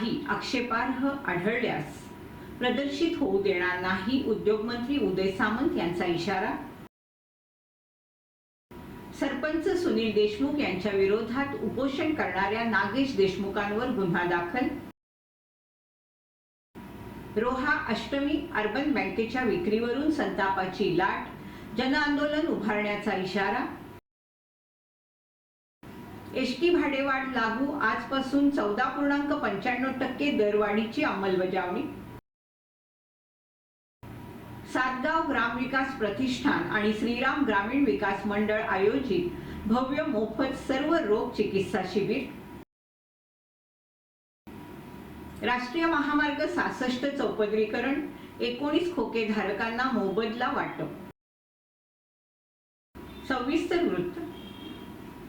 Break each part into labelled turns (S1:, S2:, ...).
S1: काही आक्षेपार्ह आढळल्यास प्रदर्शित होऊ देणार नाही उद्योगमंत्री उदय सामंत यांचा इशारा. सरपंच सुनील देशमुख यांच्या विरोधात उपोषण करणाऱ्या नागेश देशमुखांवर गुन्हा दाखल. रोहा अष्टमी अर्बन बँकेच्या विक्रीवरून संतापाची लाट जनआंदोलन उभारण्याचा इशारा. एसटी भाडेवाढ लागू आजपासून चौदा पूर्णांक पंच्याण्णव टक्के दरवाढीची अंमलबजावणी. सातगाव ग्रामविकास प्रतिष्ठान आणि श्रीराम ग्रामीण विकास मंडळ आयोजित भव्य मोफत सर्व रोग चिकित्सा शिबिर. राष्ट्रीय महामार्ग सहासष्ट चौपदरीकरण एकोणीस खोके धारकांना मोबदला वाटप. सविस्तर वृत्त.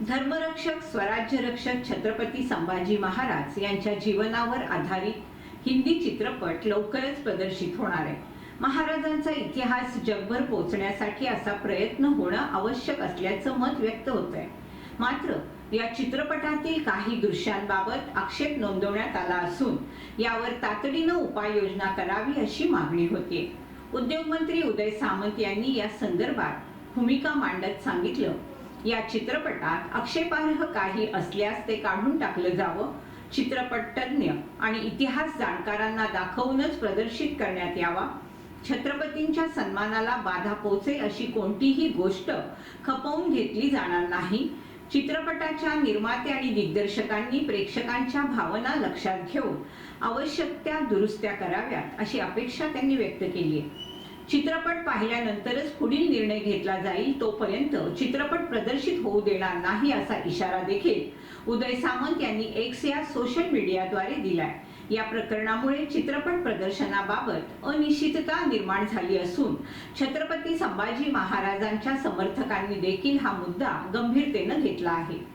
S1: धर्मरक्षक स्वराज्य रक्षक छत्रपती संभाजी महाराज यांच्या जीवनावर आधारित हिंदी चित्रपट लवकरच प्रदर्शित होणार आहे. महाराजांचा इतिहास जगभर पोहोचण्यासाठी असा प्रयत्न होणं आवश्यक असल्याचं मत व्यक्त होत आहे मात्र या चित्रपटातील काही दृश्यांबाबत आक्षेप नोंदवण्यात आला असून यावर तातडीनं उपाययोजना करावी अशी मागणी होती उद्योगमंत्री उदय सामंत यांनी या संदर्भात भूमिका मांडत सांगितलं या चित्रपटात आक्षेपार्ह काही असल्यास ते काढून टाकलं जावं. चित्रपट तज्ज्ञ आणि इतिहास जाणकारांना दाखवूनच प्रदर्शित करण्यात यावा. छत्रपतींच्या सन्मानाला बाधा पोचेल अशी कोणतीही गोष्ट खपवून घेतली जाणार नाही. चित्रपटाच्या निर्माते आणि दिग्दर्शकांनी प्रेक्षकांच्या भावना लक्षात घेऊन आवश्यक त्या दुरुस्त्या कराव्यात अशी अपेक्षा त्यांनी व्यक्त केली आहे. चित्रपट पाहिल्यानंतरच पुढील निर्णय घेतला जाईल तोपर्यंत चित्रपट प्रदर्शित होऊ देणार नाही असा इशारा देखील उदय सामंत यांनी एक्स या सोशल मीडियाद्वारे दिलाय. या प्रकरणामुळे चित्रपट प्रदर्शनाबाबत अनिश्चितता निर्माण झाली असून छत्रपती संभाजी महाराजांच्या समर्थकांनी देखील हा मुद्दा गंभीरतेनं घेतला आहे.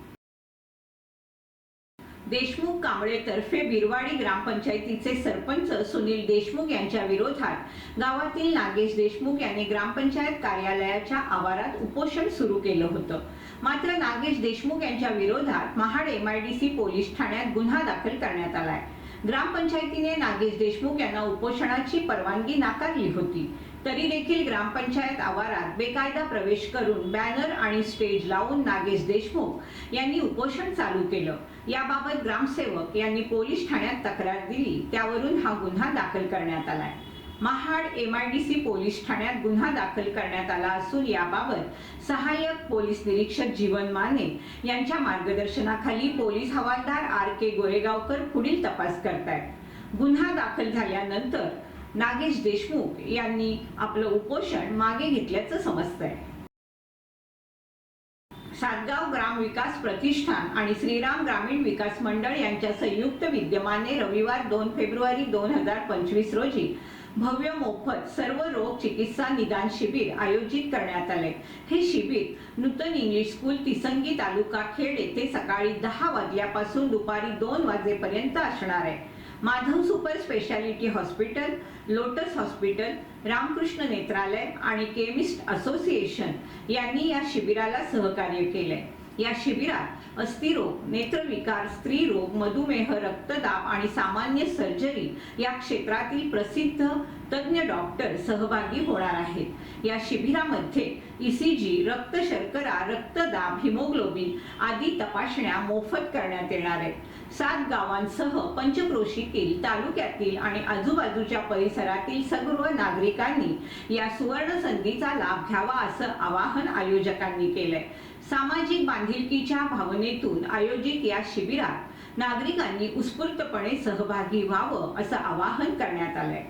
S1: देशमुख कांबळे तर्फे बिरवाडी ग्रामपंचायतीचे सरपंच सुनील देशमुख यांच्या विरोधात गावातील नागेश देशमुख यांनी ग्रामपंचायत कार्यालयाच्या आवारात उपोषण सुरू केलं होतं. मात्र नागेश देशमुख यांच्या विरोधात महाड एमआयडीसी पोलीस ठाण्यात गुन्हा दाखल करण्यात आलाय. ग्रामपंचायतीने नागेश देशमुख यांना उपोषणाची परवानगी नाकारली होती. तरी देखील ग्रामपंचायत आवारात बेकायदा प्रवेश करून बॅनर आणि स्टेज लावून नागेश देशमुख यांनी उपोषण चालू केलं. याबाबत ग्रामसेवक यांनी पोलीस ठाण्यात तक्रार दिली. त्यावरून हा गुन्हा दाखल करण्यात आलाय. महाड एम आयडीसी पोलीस ठाण्यात गुन्हा दाखल करण्यात आला असून याबाबत सहाय्यक पोलीस निरीक्षक जीवन माने यांच्या मार्गदर्शनाखाली पोलीस हवालदार आर के गोरेगावकर पुढील तपास करतायत. गुन्हा दाखल झाल्यानंतर नागेश देशमुख यांनी आपलं उपोषण मागे घेतल्याचं समजतंय. सातगाव ग्राम विकास प्रतिष्ठान आणि श्रीराम ग्रामीण विकास मंडळ यांच्या संयुक्त विद्यमाने रविवार दोन फेब्रुवारी दोन हजार पंचवीस रोजी भव्य मोफत सर्व रोग चिकित्सा निदान शिबिर आयोजित करण्यात आले. हे शिबिर नूतन इंग्लिश स्कूल तिसंगी तालुका खेड येथे सकाळी दहा वाजल्यापासून दुपारी दोन वाजेपर्यंत असणार आहे. Madhav super speciality hospital lotus hospital Ramakrishna Netralaya आणि केमिस्ट असोसिएशन यांनी या शिबिराला सहकार्य केलंय. या शिबिरात अस्थिरोग नेत्रविकार स्त्रीरोग मधुमेह रक्तदाब आणि सामान्य सर्जरी या क्षेत्रातील प्रसिद्ध तज्ज्ञ डॉक्टर सहभागी होणार आहेत. या शिबिरामध्ये ईसीजी रक्त शर्करा रक्तदाब हिमोग्लोबिन आदी तपासण्या मोफत करण्यात येणार आहेत. सात गावांसह पंचक्रोशीतील तालुक्यातील आणि आजूबाजूच्या परिसरातील सर्व नागरिकांनी या सुवर्ण संधीचा लाभ घ्यावा असं आवाहन आयोजकांनी केलंय. सामाजिक बांधिलकीच्या भावनेतून आयोजित या शिबिरात नागरिकांनी उत्स्फूर्तपणे सहभागी व्हावं असं आवाहन करण्यात आलंय.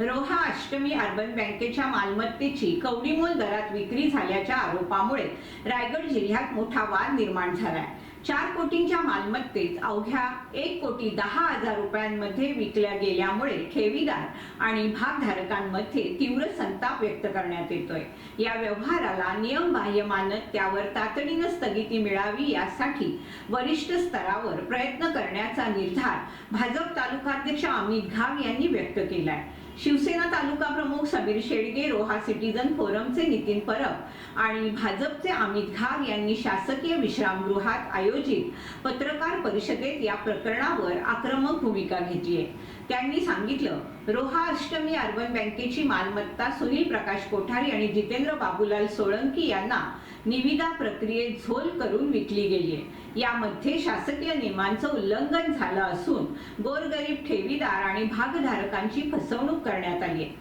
S1: रोहा अष्टमी अर्बन बँकेच्या मालमत्तेची कवडीमोल दरात विक्री झाल्याच्या आरोपामुळे रायगड जिल्ह्यात मोठा वाद निर्माण झालाय. चार कोटींच्या मालमत्तेत अवघ्या एक कोटी दहा हजार रुपयांमध्ये विकल्या गेल्यामुळे ठेवीदार आणि भागधारकांमध्ये तीव्र संताप व्यक्त करण्यात येतोय. या व्यवहाराला नियमबाह्य मानत त्यावर तातडीनं स्थगिती मिळावी यासाठी वरिष्ठ स्तरावर प्रयत्न करण्याचा निर्धार भाजप तालुकाध्यक्ष अमित घाव यांनी व्यक्त केलाय. शिवसेना तालुका प्रमुख समीर शेडगे रोहा सिटीजन फोरमचे नितीन परब आणि भाजपचे अमित घाग यांनी शासकीय विश्रामगृहात आयोजित पत्रकार परिषदेत या प्रकरणावर आक्रमक भूमिका घेतली आहे. त्यांनी सांगितलं रोहा अष्टमी अर्बन बँकेची मालमत्ता सुनील प्रकाश कोठारी आणि जितेंद्र बाबूलाल सोळंकी यांना निविदा प्रक्रियेत झोल करून विकली गेली आहे यामध्ये शासकीय नियमांचं उल्लंघन झालं असून गोरगरीब ठेवीदार आणि भागधारकांची फसवणूक करण्यात आली आहे.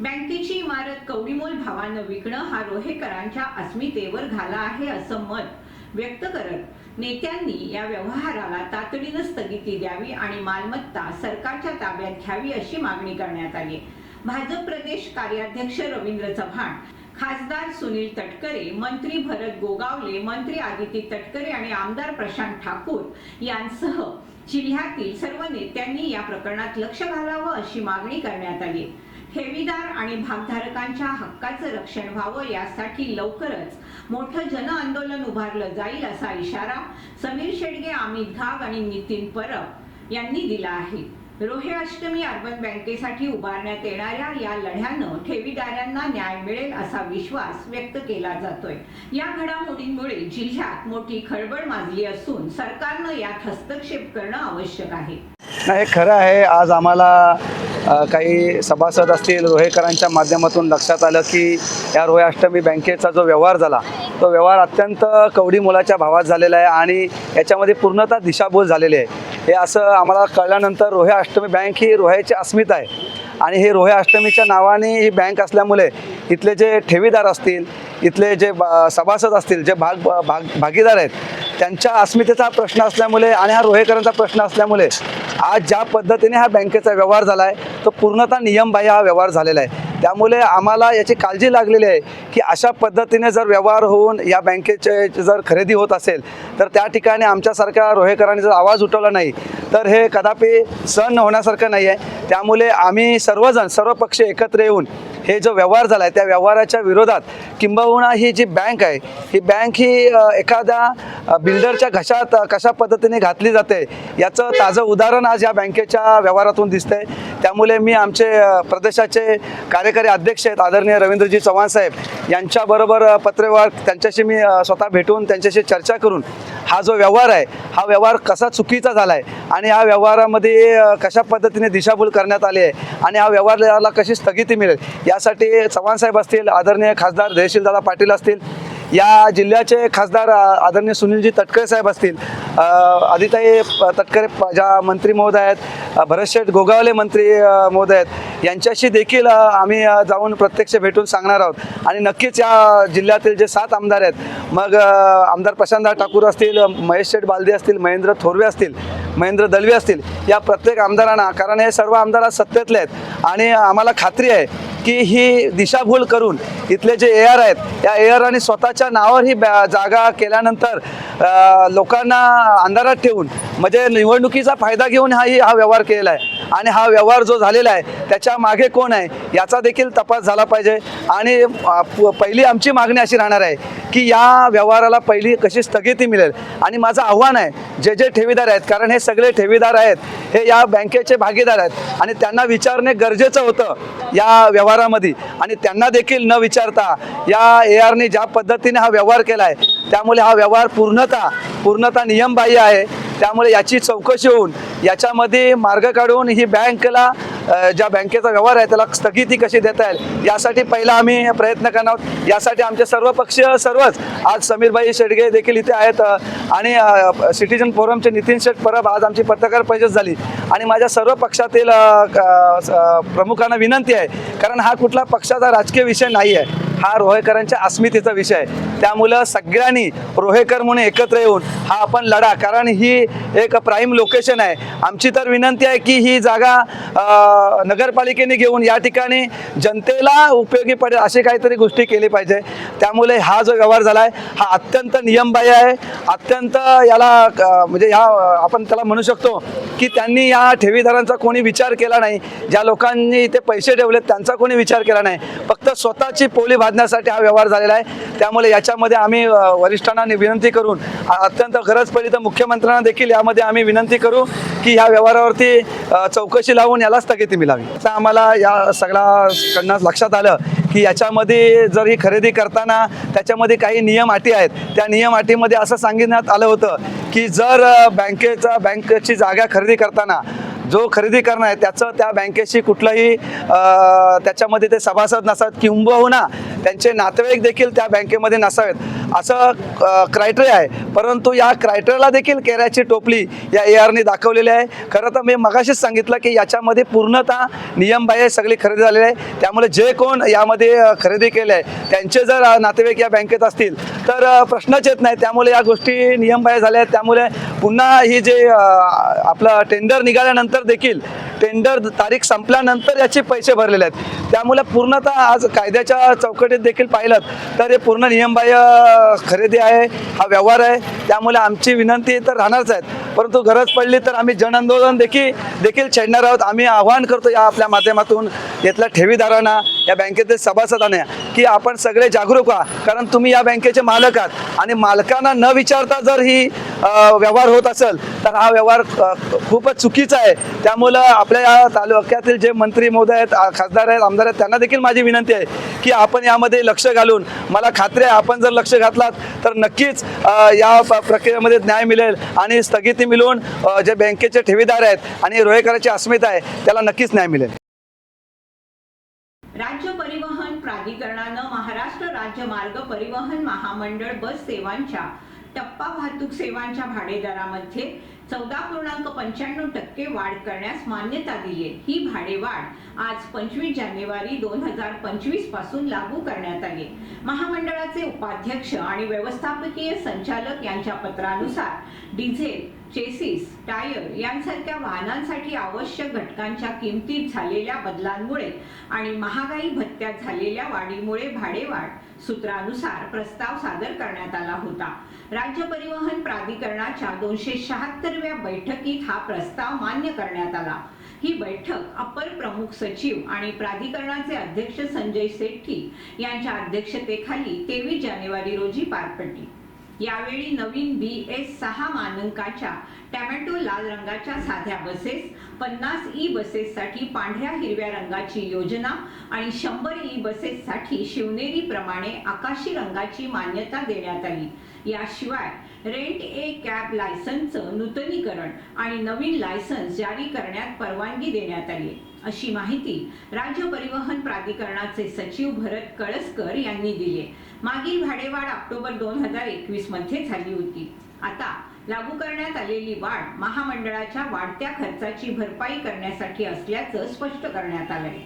S1: बँकेची इमारत कवडीमोल भावानं विकणं हा रोहेकरांच्या अस्मितेवर घाला आहे असं मत व्यक्त करत नेत्यांनी या व्यवहाराला तातडीनं स्थगिती द्यावी आणि मालमत्ता सरकारच्या ताब्यात घ्यावी अशी मागणी करण्यात आली भाजप प्रदेश कार्याध्यक्ष रवींद्र चव्हाण खासदार सुनील तटकरे मंत्री भरत गोगावले मंत्री आदिती तटकरे आणि आमदार प्रशांत ठाकूर यांसह जिल्ह्यातील सर्व नेत्यांनी या प्रकरणात लक्ष घालावं अशी मागणी करण्यात आली. ठेवीदार आणि भागधारकांच्या हक्काचं रक्षण व्हावं यासाठी लवकरच मोठं जन आंदोलन उभारलं जाईल असा इशारा समीर शेडगे अमित घाग आणि नितीन परब यांनी दिला आहे. रोहे अष्टमी अर्बन बँकेसाठी उभारण्यात येणाऱ्या या लढ्यानं ठेवीदारांना न्याय मिळेल असा विश्वास व्यक्त केला जातोय. या घडामोडींमुळे जिल्ह्यात मोठी खळबळ माजली असून सरकारनं यात हस्तक्षेप करणं आवश्यक आहे.
S2: नाही खरं आहे. आज आम्हाला काही सभासद असतील रोहेकरांच्या माध्यमातून लक्षात आलं की या रोहे अष्टमी बँकेचा जो व्यवहार झाला तो व्यवहार अत्यंत कवडी मुलाच्या भावात झालेला आहे आणि याच्यामध्ये पूर्णतः दिशाभूल झालेली आहे. हे असं आम्हाला कळल्यानंतर रोह्या अष्टमी बँक ही रोह्याची अस्मिता आहे. आणि हे रोह्या अष्टमीच्या नावाने ही बँक असल्यामुळे इथले जे ठेवीदार असतील इथले जे बा- सभासद असतील जे भाग भाग भागीदार आहेत त्यांच्या अस्मितेचा प्रश्न असल्यामुळे आणि हा रोहेकरांचा प्रश्न असल्यामुळे आज ज्या पद्धतीने हा बँकेचा व्यवहार झाला आहे तो पूर्णतः नियमबाह्य हा व्यवहार झालेला आहे. त्यामुळे आम्हाला याची काळजी लागलेली आहे की अशा पद्धतीने जर व्यवहार होऊन या बँकेचे जर खरेदी होत असेल तर त्या ठिकाणी आमच्यासारख्या रोहेकरांनी जर आवाज उठवला नाही तर हे कदापि सहन होण्यासारखं नाही आहे. त्यामुळे आम्ही सर्वजण सर्व पक्ष एकत्र येऊन हे जो व्यवहार झाला आहे त्या व्यवहाराच्या विरोधात किंबहुना ही जी बँक आहे ही बँक ही एखाद्या बिल्डरच्या घशात कशा पद्धतीने घातली जाते याचं ताजं उदाहरण आज या बँकेच्या व्यवहारातून दिसतंय. त्यामुळे मी आमचे प्रदेशाचे कार्यकारी अध्यक्ष आहेत आदरणीय रवींद्रजी चव्हाण साहेब यांच्याबरोबर पत्रव्यवहार त्यांच्याशी मी स्वतः भेटून त्यांच्याशी चर्चा करून हा जो व्यवहार आहे हा व्यवहार कसा चुकीचा झाला आहे आणि या व्यवहारामध्ये कशा पद्धतीने दिशाभूल करण्यात आली आहे आणि हा व्यवहाराला कशी स्थगिती मिळेल यासाठी चव्हाण साहेब असतील आदरणीय खासदार देश जयशीलदादा पाटील असतील या जिल्ह्याचे खासदार आदरणीय सुनीलजी तटकरे साहेब असतील आदिताई प- तटकरे प- ज्या मंत्री महोदय आहेत अ, भरतशेठ गोगावले मंत्री महोदय आहेत यांच्याशी देखील आम्ही जाऊन प्रत्यक्ष भेटून सांगणार आहोत. आणि नक्कीच या जिल्ह्यातील जे सात आमदार आहेत मग आमदार प्रशांतदार ठाकूर असतील महेश शेठ बालदे असतील महेंद्र थोरवे असतील महेंद्र दलवी असतील या प्रत्येक आमदारांना कारण हे सर्व आमदार आज सत्तेतले आहेत. आणि आम्हाला खात्री आहे की ही दिशाभूल करून इथले जे एअर आहेत या एअरांनी स्वतःच्या नावावर ही बॅ- जागा केल्यानंतर लोकांना अंधारात ठेवून म्हणजे निवडणुकीचा फायदा घेऊन हा ही हा व्यवहार केलेला आहे. आणि हा व्यवहार जो झालेला आहे त्याच्यामागे कोण आहे याचा देखील तपास झाला पाहिजे. आणि प- पहिली आमची मागणी अशी राहणार आहे की या व्यवहाराला पहिली कशी स्थगिती मिळेल. आणि माझं आव्हान आहे जे जे ठेवीदार आहेत कारण हे सगळे ठेवीदार आहेत हे या बँकेचे भागीदार आहेत. आणि त्यांना विचारणे गरजेचं होतं या व्यवहारामध्ये. आणि त्यांना देखील न विचारता या ए आरने ज्या पद्धतीने हा व्यवहार केला आहे त्यामुळे हा व्यवहार पूर्णतः पूर्णतः नियमबाह्य आहे. त्यामुळे याची चौकशी होऊन याच्यामध्ये मार्ग काढून ही बँकेला ज्या बँकेचा व्यवहार आहे त्याला स्थगिती कशी देता येईल यासाठी पहिला आम्ही प्रयत्न करणार आहोत. यासाठी आमचे सर्व पक्ष सर्वच आज समीरभाई शेडगे देखील इथे आहेत आणि सिटीजन फोरमचे नितीन शेठ परब आज आमची पत्रकार परिषद झाली. आणि माझ्या सर्व पक्षातील प्रमुखांना विनंती आहे कारण हा कुठला पक्षाचा राजकीय विषय नाही आहे हा रोहेकरांच्या अस्मितेचा विषय आहे. त्यामुळं सगळ्यांनी रोहेकर म्हणून एकत्र येऊन हा आपण लढा कारण ही एक प्राईम लोकेशन आहे. आमची तर विनंती आहे की ही जागा नगरपालिकेने घेऊन या ठिकाणी जनतेला उपयोगी पडेल अशी काहीतरी गोष्टी केली पाहिजे. त्यामुळे हा जो व्यवहार झाला आहे हा अत्यंत नियमबाह्य आहे. अत्यंत याला म्हणजे ह्या आपण त्याला म्हणू शकतो की त्यांनी या ठेवीदारांचा कोणी विचार केला नाही. ज्या लोकांनी इथे पैसे ठेवलेत त्यांचा कोणी विचार केला नाही. फक्त स्वतःची पोली भाजी साधण्यासाठी हा व्यवहार झालेला आहे. त्यामुळे याच्यामध्ये आम्ही वरिष्ठांना विनंती करून अत्यंत गरज पडली तर मुख्यमंत्र्यांना देखील यामध्ये आम्ही विनंती करू की ह्या व्यवहारावरती चौकशी लावून याला स्थगिती मिळावी. आता आम्हाला या सगळ्याकडनं लक्षात आलं की याच्यामध्ये जर ही खरेदी करताना त्याच्यामध्ये काही नियम अटी आहेत त्या नियम अटीमध्ये असं सांगण्यात आलं होतं की जर बँकेचा बँकेची जागा खरेदी करताना जो खरेदी करणार आहे त्याचं त्या बँकेशी कुठलंही त्याच्यामध्ये ते सभासद नसावेत किंबहुना त्यांचे नातेवाईक देखील त्या बँकेमध्ये नसावेत. असं क्रायटेरिया आहे. परंतु या क्रायटेरियाला देखील केऱ्याची टोपली या ए आरने दाखवलेली आहे. खरं तर मी मगाशीच सांगितलं की याच्यामध्ये पूर्णतः नियमबाह्य सगळी खरेदी झालेली आहे. त्यामुळे जे कोण यामध्ये खरेदी केले आहे त्यांचे जर नातेवाईक या बँकेत असतील तर प्रश्नच येत नाही. त्यामुळे या गोष्टी नियमबाह्य झाल्या आहेत. त्यामुळे पुन्हा ही जे आपलं टेंडर निघाल्यानंतर देखील टेंडर तारीख संपल्यानंतर याचे पैसे भरलेले आहेत. त्यामुळे पूर्णतः आज कायद्याच्या चौकटीत देखील पाहिलं तर हे पूर्ण नियमबाह्य खरेदी आहे हा व्यवहार आहे. त्यामुळे आमची विनंती तर राहणारच आहेत. परंतु गरज पडली तर आम्ही जन आंदोलन देखील देखील छेडणार आहोत. आम्ही आवाहन करतो या आपल्या माध्यमातून इथल्या ठेवीदारांना या बँकेतील सभासदांना की आपण सगळे जागरूक व्हा. कारण तुम्ही या बँकेचे मालक आहात. आणि मालकांना न विचारता जर ही व्यवहार होत असेल तर हा व्यवहार खूपच चुकीचा आहे. त्यामुळं आपल्या या तालुक्यातील जे मंत्री महोदय आहेत खासदार आहेत आमदार आहेत त्यांना देखील माझी विनंती आहे की आपण यामध्ये लक्ष घालून मला खात्री आहे आपण जर लक्ष घातलात तर नक्कीच या प्रक्रियेमध्ये न्याय मिळेल आणि स्थगिती मिळवून जे बँकेचे ठेवीदार आहेत आणि रोहेकराची अस्मिता आहे त्याला नक्कीच न्याय मिळेल.
S1: राज्य परिवहन प्राधिकरणानं महाराष्ट्र राज्य मार्ग परिवहन महामंडळ बस सेवांच्या टप्पा वाहतूक सेवांच्या भाडेदरामध्ये चौदा पूर्णांक पंच्याण्णव टक्के वाढ करण्यास मान्यता दिली आहे. ही भाडेवाढ आज पंचवीस जानेवारी दोन हजार पंचवीसपासून लागू करण्यात आली महामंडळाचे उपाध्यक्ष आणि व्यवस्थापकीय संचालक यांच्या पत्रानुसार डिझेल चेसिस टायर यांसारख्या वाहनांसाठी आवश्यक घटकांच्या किमतीत झालेल्या बदलांमुळे आणि महागाई भत्त्यात झालेल्या वाढीमुळे भाडेवाढ सूत्रानुसार प्रस्ताव सादर करण्यात आला होता. राज्य परिवहन प्राधिकरणाच्या दोनशे शहात्तरव्या बैठकीत हा प्रस्ताव मान्य करण्यात आला. ही बैठक अपर प्रमुख सचिव आणि प्राधिकरणाचे अध्यक्ष संजय सेट्टी यांच्या अध्यक्षतेखाली तेवीस जानेवारी रोजी पार पडली. यावेळी नवीन बी एस सहा मानंकाच्या टॅमॅटो लाल रंगाच्या साध्या बसेस पन्नास ई बसेससाठी पांढऱ्या हिरव्या रंगाची योजना आणि शंभर ई बसेससाठी शिवनेरी प्रमाणे आकाशी रंगाची मान्यता देण्यात आली. याशिवाय रेंट ए कॅब लायसन्सचं नूतनीकरण आणि नवीन लायसन्स जारी करण्यात परवानगी देण्यात आली अशी माहिती राज्य परिवहन प्राधिकरणाचे सचिव भरत कळसकर यांनी दिली मागील भाडेवाढ ऑक्टोबर दोन हजार एकवीसमध्ये झाली होती. आता लागू करण्यात आलेली वाढ महामंडळाच्या वाढत्या खर्चाची भरपाई करण्यासाठी असल्याचं स्पष्ट करण्यात आलंय.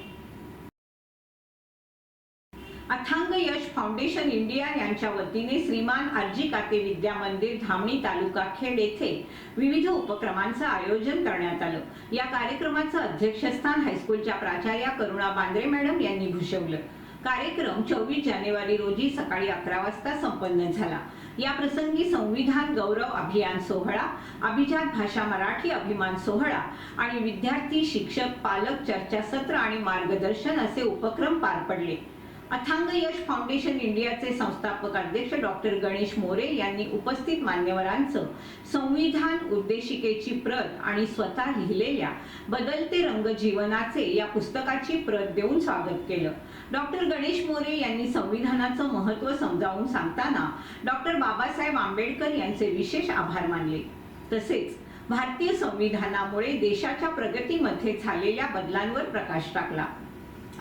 S1: अथांग यश फाउंडेशन इंडिया यांच्या वतीने श्रीमान आरजी काते विद्या मंदिर धामणी तालुका खेड येथे विविध उपक्रमांचं आयोजन करण्यात आलं. या कार्यक्रमाचं अध्यक्षस्थान हायस्कूलच्या प्राचार्या करुणा बांद्रे मॅडम यांनी भूषवलं. कार्यक्रम चोवीस जानेवारी रोजी सकाळी अकरा वाजता संपन्न झाला. या प्रसंगी संविधान गौरव अभियान सोहळा अभिजात भाषा मराठी अभिमान सोहळा आणि विद्यार्थी शिक्षक पालक चर्चासत्र आणि मार्गदर्शन असे उपक्रम पार पडले. अथांग यश फाउंडेशन इंडियाचे संस्थापक अध्यक्ष डॉक्टर गणेश मोरे यांनी उपस्थित मान्यवरांचं संविधान उद्देशिकेची प्रत आणि स्वतः लिहिलेल्या बदलते रंग जीवनाचे या पुस्तकाची प्रत देऊन स्वागत केलं. डॉक्टर गणेश मोरे यांनी संविधानाचं महत्त्व समजावून सांगताना डॉक्टर बाबासाहेब आंबेडकर यांचे विशेष आभार मानले. तसेच भारतीय संविधानामुळे देशाच्या प्रगतीमध्ये झालेल्या बदलांवर प्रकाश टाकला.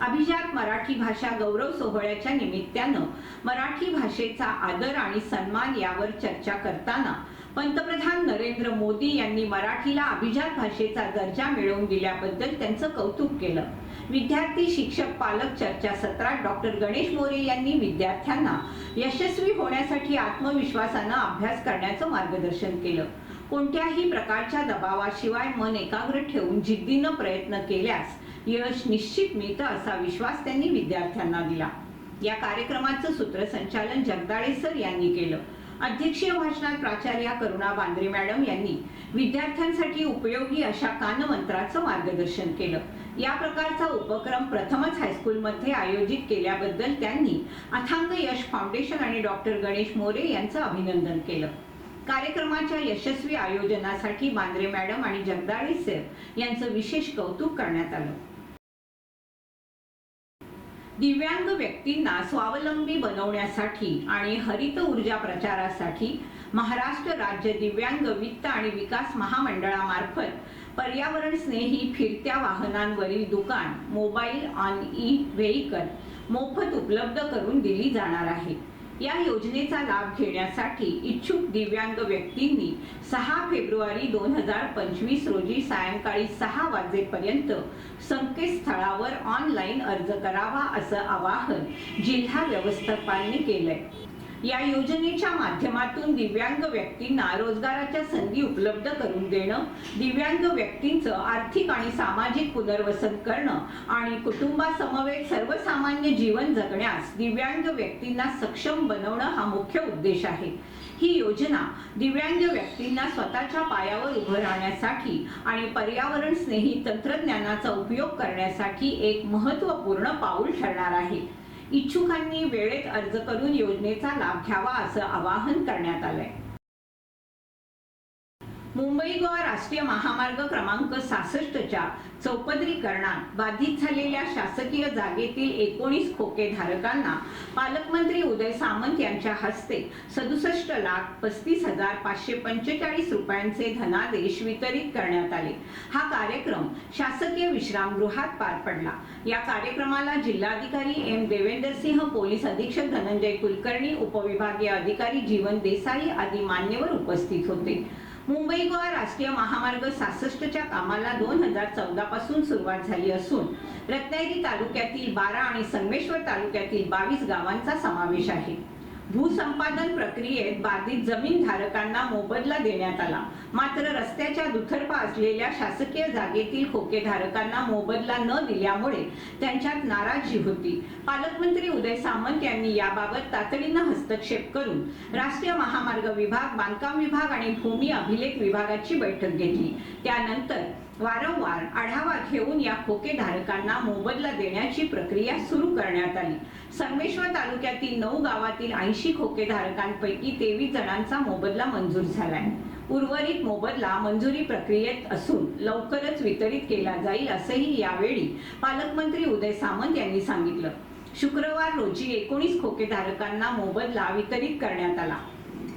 S1: अभिजात मराठी भाषा गौरव सोहळ्याच्या निमित्तानं मराठी भाषेचा आदर आणि सन्मान यावर चर्चा करताना पंतप्रधान नरेंद्र मोदी यांनी मराठीला अभिजात भाषेचा दर्जा मिळवून दिल्याबद्दल त्यांचं कौतुक केलं. विद्यार्थी शिक्षक पालक चर्चासत्रात डॉक्टर गणेश मोरे यांनी विद्यार्थ्यांना यशस्वी होण्यासाठी आत्मविश्वासानं अभ्यास करण्याचं मार्गदर्शन केलं. कोणत्याही प्रकारच्या दबावाशिवाय मन एकाग्र ठेवून जिद्दीनं प्रयत्न केल्यास यश निश्चित मिळतं असा विश्वास त्यांनी विद्यार्थ्यांना दिला. या कार्यक्रमाचं सूत्रसंचालन जगदाळे सर यांनी केलं. अध्यक्षीय भाषणात प्राचार्या करुणा बांद्रे मॅडम यांनी विद्यार्थ्यांसाठी उपयोगी अशा कानमंत्राचं मार्गदर्शन केलं. या प्रकारचा उपक्रम प्रथमच हायस्कूलमध्ये आयोजित केल्याबद्दल त्यांनी अथांग यश फाउंडेशन आणि डॉक्टर गणेश मोरे यांचं अभिनंदन केलं. कार्यक्रमाच्या यशस्वी आयोजनासाठी बांद्रे मॅडम आणि जगदाळे सर यांचं विशेष कौतुक करण्यात आलं. दिव्यांग व्यक्तींना स्वावलंबी बनवण्यासाठी आणि हरित ऊर्जा प्रचारासाठी महाराष्ट्र राज्य दिव्यांग वित्त आणि विकास महामंडळामार्फत पर्यावरण स्नेही फिरत्या वाहनांवरील दुकान मोबाईल ऑन ई व्हेईकल मोफत उपलब्ध करून दिली जाणार आहे. या योजनेचा लाभ घेण्यासाठी इच्छुक दिव्यांग व्यक्तींनी सहा फेब्रुवारी दोन हजार पंचवीस रोजी सायंकाळी सहा वाजेपर्यंत संकेतस्थळावर ऑनलाईन अर्ज करावा असं आवाहन जिल्हा व्यवस्थापनाने केलंय. या योजनेच्या माध्यमातून दिव्यांग व्यक्तींना रोजगाराच्या संधी उपलब्ध करून देणं दिव्यांग व्यक्तींचं आर्थिक आणि सामाजिक पुनर्वसन करणं आणि कुटुंबासमवेत सर्वसामान्य जीवन जगण्यास दिव्यांग व्यक्तींना सक्षम बनवणं हा मुख्य उद्देश आहे. ही योजना दिव्यांग व्यक्तींना स्वतःच्या पायावर उभं राहण्यासाठी आणि पर्यावरण स्नेही तंत्रज्ञानाचा उपयोग करण्यासाठी एक महत्त्वपूर्ण पाऊल ठरणार आहे. इच्छुकांनी वेळेत अर्ज करून योजनेचा लाभ घ्यावा असं आवाहन करण्यात आलंय. मुंबई गोवा राष्ट्रीय महामार्ग क्रमांक सहासष्टच्या चौपदरीकरणात बाधित झालेल्या शासकीय जागेतील एकोणीस खोके धारकांना पालकमंत्री उदय सामंत यांच्या हस्ते सदुसष्ट लाख पस्तीस हजार पाचशे पंचेचाळीस रुपयांचे धनादेश वितरित करण्यात आले. हा कार्यक्रम शासकीय विश्रामगृहात पार पडला. या कार्यक्रमाला जिल्हाधिकारी एम देवेंदर सिंह पोलीस अधीक्षक धनंजय कुलकर्णी उपविभागीय अधिकारी जीवन देसाई आदी मान्यवर उपस्थित होते. मुंबई गोवा राष्ट्रीय महामार्ग सहासष्टच्या कामाला दोन हजार चौदा पासून सुरुवात झाली असून रत्नागिरी तालुक्यातील बारा आणि संगमेश्वर तालुक्यातील बावीस गावांचा समावेश आहे. भूसंपादन प्रक्रियेत बाधित जमीन धारकांना मोबदला देण्यात आला. मात्र रस्त्याच्या दुतर्फा असलेल्या शासकीय जागेतील खोकेधारकांना मोबदला न दिल्यामुळे त्यांच्यात नाराजी होती. पालकमंत्री उदय सामंत यांनी याबाबत तातडीनं हस्तक्षेप करून राष्ट्रीय महामार्ग विभाग बांधकाम विभाग आणि भूमी अभिलेख विभागाची बैठक घेतली. त्यानंतर वारंवार आढावा घेऊन या खोकेधारकांना मोबदला देण्याची प्रक्रिया सुरू करण्यात आली. संगमेश्वर तालुक्यातील नऊ गावातील ऐंशी खोकेधारकांपैकी तेवीस जणांचा मोबदला मंजूर झालाय. उर्वरित मोबदला मंजुरी प्रक्रियेत असून लवकरच वितरित केला जाईल असंही यावेळी पालकमंत्री उदय सामंत यांनी सांगितलं. शुक्रवार रोजी एकोणीस खोकेधारकांना मोबदला वितरित करण्यात आला.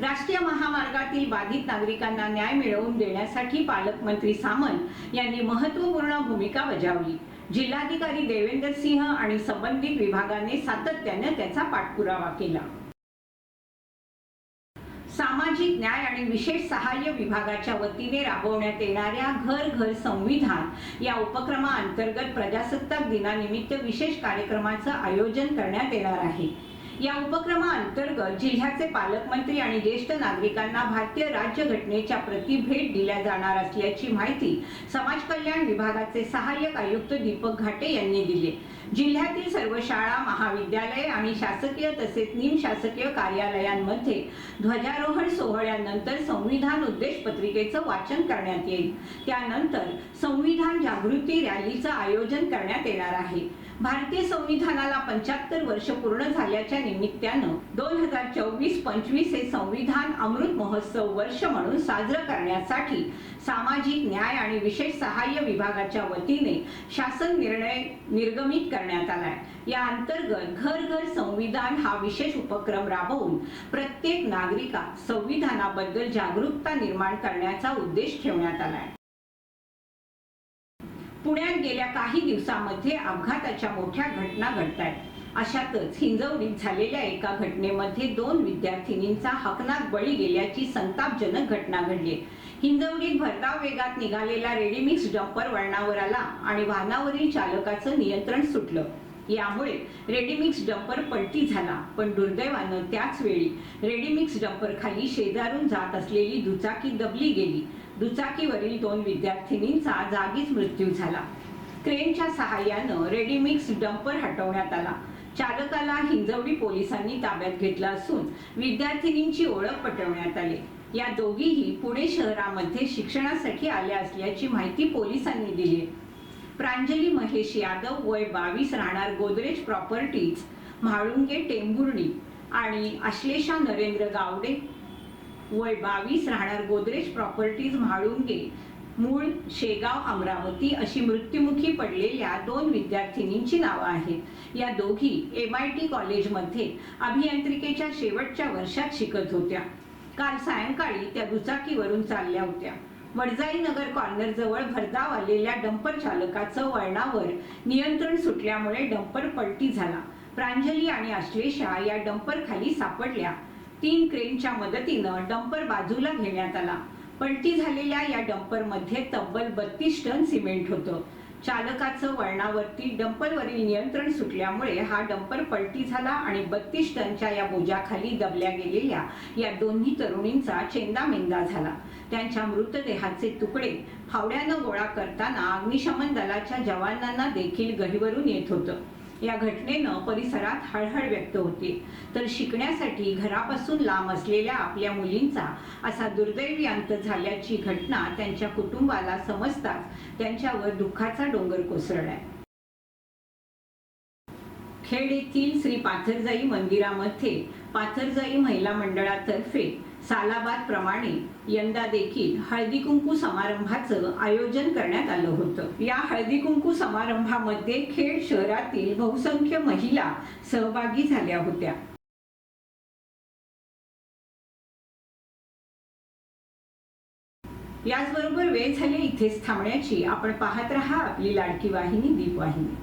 S1: राष्ट्रीय महामार्गातील बाधित नागरिकांना न्याय मिळवून देण्यासाठी पालकमंत्री सामंत यांनी महत्त्वपूर्ण भूमिका बजावली. जिल्हाधिकारी देवेंद्र सिंह आणि संबंधित विभागाने सातत्याने त्याचा पाठपुरावा केला. सामाजिक न्याय आणि विशेष सहाय्य विभागाच्या वतीने राबवण्यात येणाऱ्या घर घर संविधान या उपक्रमाअंतर्गत प्रजासत्ताक दिनानिमित्त विशेष कार्यक्रमाचं आयोजन करण्यात येणार आहे. या उपक्रमाअंतर्गत जिल्ह्याचे पालकमंत्री आणि ज्येष्ठ नागरिकांना भारतीय राज्यघटनेच्या प्रती भेट दिल्या जाणार असल्याची माहिती समाज कल्याण विभागाचे सहाय्यक आयुक्त दीपक घाटे यांनी दिली. जिल्ह्यातील सर्व शाळा महाविद्यालय आणि शासकीय तसेच निमशासकीय कार्यालयांमध्ये ध्वजारोहण सोहळ्यानंतर संविधान उद्देश पत्रिकेचं वाचन करण्यात येईल. त्यानंतर संविधान जागृती रॅलीचं आयोजन करण्यात येणार आहे. भारतीय संविधानाला पंच्याहत्तर वर्ष पूर्ण झाल्याच्या निमित्तानं दोन हजार चोवीस पंचवीस हे संविधान अमृत महोत्सव वर्ष म्हणून साजरं करण्यासाठी सामाजिक न्याय आणि विशेष सहाय्य विभागाच्या वतीने शासन निर्णय निर्गमित करण्यात आलाय. या अंतर्गत घर घर संविधान हा विशेष उपक्रम राबवून प्रत्येक नागरिकात संविधानाबद्दल जागरूकता निर्माण करण्याचा उद्देश ठेवण्यात आलाय. पुण्यात गेल्या काही दिवसामध्ये अपघाताच्या मोठ्या घटना घडत आहेत अशातच हिंजवडीत झालेल्या एका घटनेमध्ये दोन विद्यार्थिनींचा हकनाक बळी गेल्याची संतापजनक घटना घडली. हिंजवडीत भरधाव वेगात निघालेला रेडीमिक्स डंपर वळणावर आला आणि वाहनावरील चालकाचं नियंत्रण सुटलं. यामुळे रेडीमिक्स डंपर पलटी झाला पण दुर्दैवानं त्याच वेळी रेडीमिक्स डंपर खाली शेजारून जात असलेली दुचाकी दबली गेली. दुचाकीवरील दोन विद्यार्थिनींचा जागीच मृत्यू झाला. क्रेनच्या सहाय्यानं रेडीमिक्स डंपर हटवण्यात आला. चालकाला हिंजवडी पोलिसांनी ताब्यात घेतला असून विद्यार्थिनींची ओळख पटवण्यात आली. या दोघीही पुणे शहरामध्ये शिक्षणासाठी आल्या असल्याची माहिती पोलिसांनी दिली. प्रांजली महेश यादव वय बावीस राहणार गोदरेज प्रॉपर्टीज म्हाळुंगे टेंभुर्णी आणि आश्लेषा नरेंद्र गावडे वय बावीस राहणार गोदरेज प्रॉपर्टीज म्हाळुंगे मूळ शेगाव अमरावती अशी मृत्युमुखी पडलेल्या दोन विद्यार्थिनींची नावं आहेत. या दोघी एम आय टी कॉलेजमध्ये अभियांत्रिकेच्या शेवटच्या वर्षात शिकत होत्या. काल सायंकाळी त्या दुचाकीवरून चालल्या होत्या. वडजाई नगर कॉर्नर जवळ भरधाव आलेल्या डंपर चालकाचं वळणावर नियंत्रण सुटल्यामुळे डंपर पलटी झाला. प्रांजली आणि आश्लेषा या डंपर खाली सापडल्या. तीन क्रेनच्या मदतीनं डंपर बाजूला घेण्यात आला. पलटी झालेल्या या डंपरमध्ये तब्बल बत्तीस टन सिमेंट होतं. चालकाचं वळणावरती डंपरवरील नियंत्रण सुटल्यामुळे हा डंपर पलटी झाला आणि बत्तीस टनच्या या बोजाखाली दबल्या गेलेल्या या दोन्ही तरुणींचा चेंदामेंदा झाला. त्यांच्या मृतदेहाचे तुकडे फावड्यानं गोळा करताना अग्निशमन दलाच्या जवानांना देखील गहिवरून येत होतं. या घटनेनं परिसरात हळहळ व्यक्त होते. तर शिकण्यासाठी घरापासून लांब असलेल्या आपल्या मुलींचा असा दुर्दैवी अंत झाल्याची घटना त्यांच्या कुटुंबाला समजताच त्यांच्यावर दुःखाचा डोंगर कोसळलाय. खेड येथील श्री पाथरजाई मंदिरामध्ये पाथरजाई महिला मंडळातर्फे सालाबाद प्रमाणे यंदा देखील हळदी कुंकू समारंभाचं आयोजन करण्यात आलं होतं. या हळदी कुंकू समारंभामध्ये खेड शहरातील बहुसंख्य महिला सहभागी झाल्या होत्या. याचबरोबर वेळ झाली इथेच थांबण्याची. आपण पाहत रहा आपली लाडकी वाहिनी दीप वाहिनी